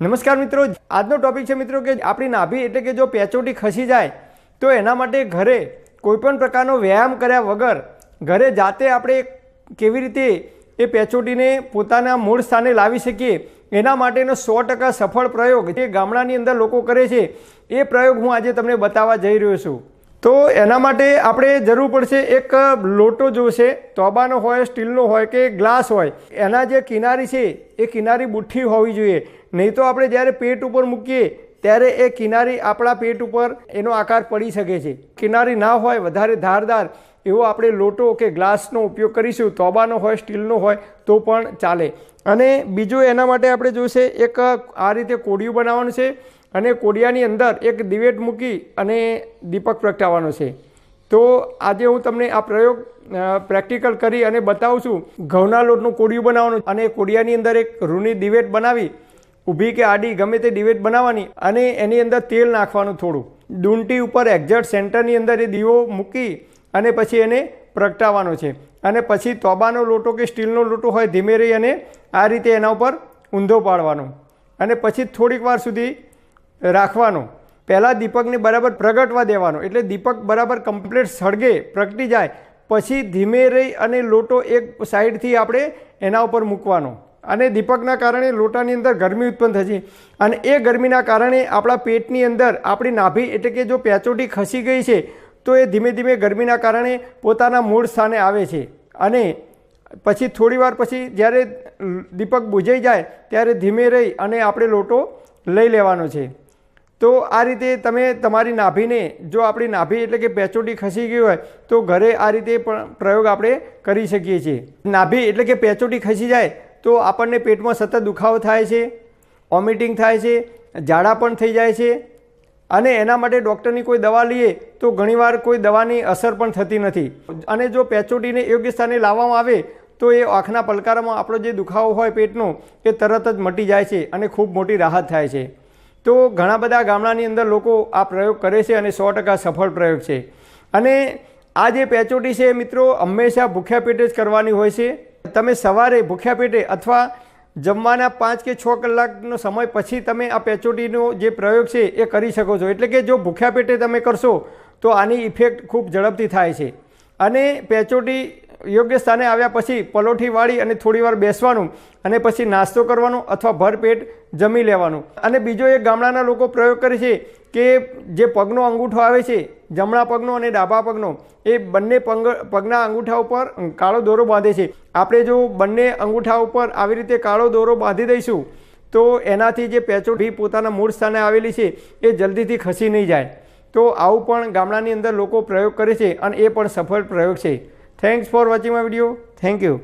નમસ્કાર મિત્રો, આજનો ટોપિક છે મિત્રો કે આપણી નાભી એટલે કે જો પેચોટી ખસી જાય, તો એના માટે ઘરે કોઈપણ પ્રકારનો વ્યાયામ કર્યા વગર ઘરે જાતે આપણે કેવી રીતે એ પેચોટીને પોતાના મૂળ સ્થાને લાવી શકીએ, એના માટેનો સો ટકા સફળ પ્રયોગ જે ગામડાની અંદર લોકો કરે છે, એ પ્રયોગ હું આજે તમને બતાવવા જઈ રહ્યો છું. તો એના માટે આપણે જરૂર પડશે એક લોટો જોશે, તોબાનો હોય, સ્ટીલનો હોય કે ગ્લાસ હોય, એના જે કિનારી છે, એ કિનારી બુઠ્ઠી હોવી જોઈએ. નહીં તો આપણે જ્યારે પેટ ઉપર મૂકીએ, ત્યારે એ કિનારી આપણા પેટ ઉપર એનો આકાર પડી શકે છે. કિનારી ના હોય, વધારે ધારદાર એવો આપણે લોટો કે ગ્લાસનો ઉપયોગ કરીશું, તોબાનો હોય, સ્ટીલનો હોય, તો પણ ચાલે. અને બીજું એના માટે આપણે જોઈશે એક આ રીતે કોડિયું બનાવવાનું છે અને કોડિયાની અંદર એક દિવેટ મૂકી અને દીપક પ્રગટાવવાનો છે. તો આજે હું તમને આ પ્રયોગ પ્રેક્ટિકલ કરી અને બતાવું છું. ઘઉંના લોટનું કોડિયું બનાવવાનું અને કોડિયાની અંદર એક રૂની દિવેટ બનાવી ઊભી કે આડી, ગમે તે ડિવેટ બનાવવાની અને એની અંદર તેલ નાખવાનું થોડું. ડુંટી ઉપર એક્ઝેક્ટ સેન્ટરની અંદર એ દીવો મૂકી અને પછી એને પ્રગટાવવાનો છે. અને પછી તોબાનો લોટો કે સ્ટીલનો લોટો હોય ધીમે રહી અને આ રીતે એના ઉપર ઊંધો પાડવાનો. અને પછી થોડીક વાર સુધી રાખવાનો. પહેલાં દીપકને બરાબર પ્રગટવા દેવાનો. એટલે દીપક બરાબર કમ્પ્લીટ સળગે, પ્રગટી જાય. પછી ધીમે રહી અને લોટો એક સાઈડથી આપણે એના ઉપર મૂકવાનો. અને દીપકના કારણે લોટાની અંદર ગરમી ઉત્પન્ન થશે અને એ ગરમીના કારણે આપણા પેટની અંદર આપણી નાભી એટલે કે જો પેચોટી ખસી ગઈ છે, તો એ ધીમે ધીમે ગરમીના કારણે પોતાના મૂળ સ્થાને આવે છે. અને પછી થોડીવાર પછી જ્યારે દીપક બુજાઈ જાય, ત્યારે ધીમે રહી અને આપણે લોટો લઈ લેવાનો છે. તો આ રીતે તમે તમારી નાભીને, જો આપણી નાભી એટલે કે પેચોટી ખસી ગઈ હોય, તો ઘરે આ રીતે પણ પ્રયોગ આપણે કરી શકીએ છીએ. નાભી એટલે કે પેચોટી ખસી જાય તો આપણને પેટમાં સતત દુખાવો થાય છે વોમિટિંગ થાય છે, ઝાડા પણ થઈ જાય છે અને એના માટે ડૉક્ટરની કોઈ દવા લઈએ તો ઘણીવાર કોઈ દવાની અસર પણ થતી નથી. અને જો પેચોટીને યોગ્ય સ્થાને લાવવામાં આવે તો એ આંખના પલકારામાં આપણો જે દુખાવો હોય પેટનો એ તરત જ મટી જાય છે અને ખૂબ મોટી રાહત થાય છે. તો ઘણા બધા ગામડાની અંદર લોકો આ પ્રયોગ કરે છે અને સો ટકા સફળ પ્રયોગ છે. અને આ જે પેચોટી છે મિત્રો હંમેશા ભૂખ્યા પેટે જ કરવાની હોય છે. તમે સવારે ભૂખ્યા પેટે અથવા જમવાના પાંચ કે છ કલાકનો સમય પછી તમે આ પેચોટીનો જે પ્રયોગ છે એ કરી શકો છો. એટલે કે જો ભૂખ્યા પેટે તમે કરશો, તો આની ઇફેક્ટ ખૂબ ઝડપથી થાય છે. અને પેચોટી યોગ્ય સ્થાને આવ્યા પછી પલોઠી વાળી અને થોડીવાર બેસવાનું અને પછી નાસ્તો કરવાનો અથવા ભરપેટ જમી લેવાનું. અને બીજો એક ગામડાના લોકો પ્રયોગ કરે છે કે જે પગનો અંગૂઠો આવે છે, જમણા પગનો અને ડાબા પગનો, એ બંને પગ, પગના અંગૂઠા ઉપર કાળો દોરો બાંધે છે. આપણે જો બંને અંગૂઠા ઉપર આવી રીતે કાળો દોરો બાંધી દઈશું, તો એનાથી જે પેચોટી પોતાના મૂળ સ્થાને આવેલી છે, એ જલ્દીથી ખસી નહીં જાય. તો આવું પણ ગામડાની અંદર લોકો પ્રયોગ કરે છે અને એ પણ સફળ પ્રયોગ છે. Thanks for watching my video thank you